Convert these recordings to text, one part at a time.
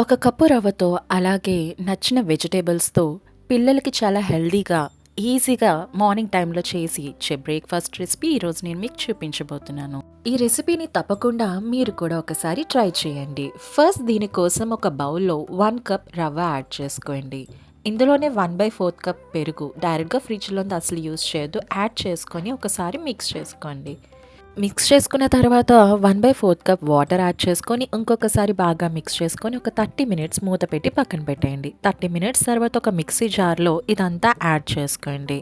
ఒక కప్పు రవ్వతో అలాగే నచ్చిన వెజిటేబుల్స్తో పిల్లలకి చాలా హెల్దీగా ఈజీగా మార్నింగ్ టైంలో చేసి ఇచ్చే బ్రేక్ఫాస్ట్ రెసిపీ ఈరోజు నేను మీకు చూపించబోతున్నాను. ఈ రెసిపీని తప్పకుండా మీరు కూడా ఒకసారి ట్రై చేయండి. ఫస్ట్ దీనికోసం ఒక బౌల్లో వన్ కప్ రవ్వ యాడ్ చేసుకోండి. ఇందులోనే వన్ బై ఫోర్త్ కప్ పెరుగు డైరెక్ట్గా ఫ్రిడ్జ్లో అసలు యూస్ చేయొద్దు. యాడ్ చేసుకొని ఒకసారి మిక్స్ చేసుకోండి. మిక్స్ చేసుకున్న తర్వాత one by fourth cup water add చేసుకొని ఇంకొకసారి బాగా మిక్స్ చేసుకొని ఒక థర్టీ మినిట్స్ మూత పెట్టి పక్కన పెట్టేయండి. థర్టీ మినిట్స్ తర్వాత ఒక మిక్సీ జార్లో ఇదంతా యాడ్ చేసుకోండి.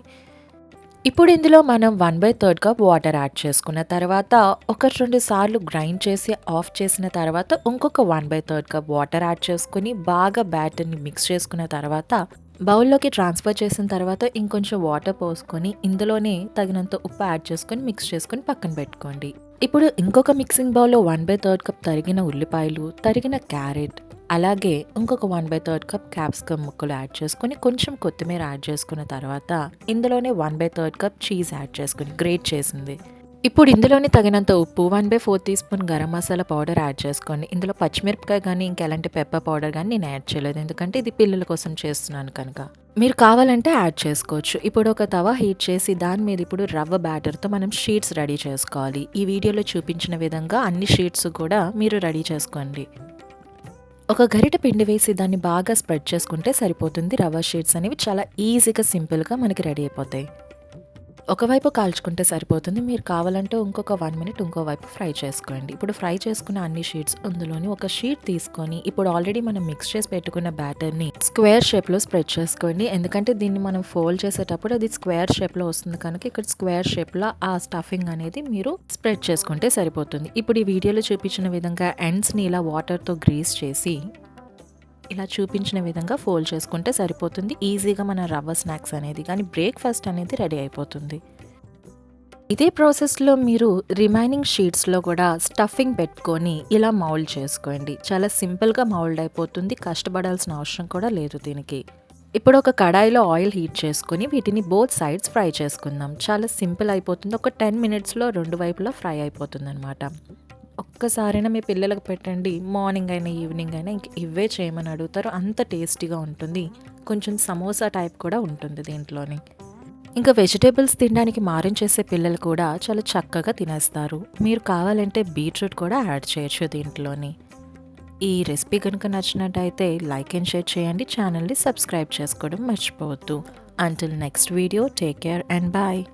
ఇప్పుడు ఇందులో మనం one by third cup water add చేసుకున్న తర్వాత ఒక రెండు సార్లు గ్రైండ్ చేసి ఆఫ్ చేసిన తర్వాత ఇంకొక one by third cup water add చేసుకుని బాగా బ్యాటర్ని మిక్స్ చేసుకున్న తర్వాత బౌల్లోకి ట్రాన్స్ఫర్ చేసిన తర్వాత ఇంకొంచెం వాటర్ పోసుకొని ఇందులోనే తగినంత ఉప్పు యాడ్ చేసుకొని మిక్స్ చేసుకొని పక్కన పెట్టుకోండి. ఇప్పుడు ఇంకొక మిక్సింగ్ బౌల్లో వన్ బై థర్డ్ కప్ తరిగిన ఉల్లిపాయలు తరిగిన క్యారెట్ అలాగే ఇంకొక one by third cup capsicum ముక్కలు యాడ్ చేసుకొని కొంచెం కొత్తిమీర యాడ్ చేసుకున్న తర్వాత ఇందులోనే one by third cup cheese add చేసుకుని గ్రేట్ చేసింది. ఇప్పుడు ఇందులోనే తగినంత ఉప్పు one by four teaspoon garam masala powder add చేసుకోండి. ఇందులో పచ్చిమిరపకాయ కానీ ఇంకెలాంటి పెప్పర్ పౌడర్ కానీ నేను యాడ్ చేయలేదు. ఎందుకంటే ఇది పిల్లల కోసం చేస్తున్నాను కనుక. మీరు కావాలంటే యాడ్ చేసుకోవచ్చు. ఇప్పుడు ఒక తవ హీట్ చేసి దాని మీద ఇప్పుడు రవ్వ బ్యాటర్తో మనం షీట్స్ రెడీ చేసుకోవాలి. ఈ వీడియోలో చూపించిన విధంగా అన్ని షీట్స్ కూడా మీరు రెడీ చేసుకోండి. ఒక గరిట పిండి వేసి దాన్ని బాగా స్ప్రెడ్ చేసుకుంటే సరిపోతుంది. రవ్వ షీట్స్ అనేవి చాలా ఈజీగా సింపుల్గా మనకి రెడీ అయిపోతాయి. ఒకవైపు కాల్చుకుంటే సరిపోతుంది. మీరు కావాలంటే ఇంకొక వన్ మినిట్ ఇంకో వైపు ఫ్రై చేసుకోండి. ఇప్పుడు ఫ్రై చేసుకున్న అన్ని షీట్స్ అందులోని ఒక షీట్ తీసుకొని ఇప్పుడు ఆల్రెడీ మనం మిక్స్ చేసి పెట్టుకున్న బ్యాటర్ని స్క్వేర్ షేప్లో స్ప్రెడ్ చేసుకోండి. ఎందుకంటే దీన్ని మనం ఫోల్డ్ చేసేటప్పుడు అది స్క్వేర్ షేప్లో వస్తుంది కనుక ఇక్కడ స్క్వేర్ షేప్లో ఆ స్టఫింగ్ అనేది మీరు స్ప్రెడ్ చేసుకుంటే సరిపోతుంది. ఇప్పుడు ఈ వీడియోలో చూపించిన విధంగా ఎండ్స్ని ఇలా వాటర్తో గ్రీస్ చేసి ఇలా చూపించిన విధంగా ఫోల్డ్ చేసుకుంటే సరిపోతుంది. ఈజీగా మన రవ్వ స్నాక్స్ అనేది కానీ బ్రేక్ఫాస్ట్ అనేది రెడీ అయిపోతుంది. ఇదే ప్రాసెస్లో మీరు రిమైనింగ్ షీట్స్లో కూడా స్టఫింగ్ పెట్టుకొని ఇలా మౌల్డ్ చేసుకోండి. చాలా సింపుల్గా మౌల్డ్ అయిపోతుంది. కష్టపడాల్సిన అవసరం కూడా లేదు దీనికి. ఇప్పుడు ఒక కడాయిలో ఆయిల్ హీట్ చేసుకుని వీటిని బోత్ సైడ్స్ ఫ్రై చేసుకుందాం. చాలా సింపుల్ అయిపోతుంది. ఒక టెన్ మినిట్స్లో రెండు వైపులా ఫ్రై అయిపోతుంది అనమాట ఒక్కసారైనా మీ పిల్లలకు పెట్టండి. మార్నింగ్ అయినా ఈవినింగ్ అయినా ఇంక ఇవే చేయమని అడుగుతారు. అంత టేస్టీగా ఉంటుంది. కొంచెం సమోసా టైప్ కూడా ఉంటుంది దీంట్లోని. ఇంకా వెజిటేబుల్స్ తినడానికి మారం చేసే పిల్లలు కూడా చాలా చక్కగా తినేస్తారు. మీరు కావాలంటే బీట్రూట్ కూడా యాడ్ చేయొచ్చు దీంట్లోని. ఈ రెసిపీ కనుక నచ్చినట్టయితే లైక్ అండ్ షేర్ చేయండి. ఛానల్ని సబ్స్క్రైబ్ చేసుకోవడం మర్చిపోవద్దు. Until next video take care and bye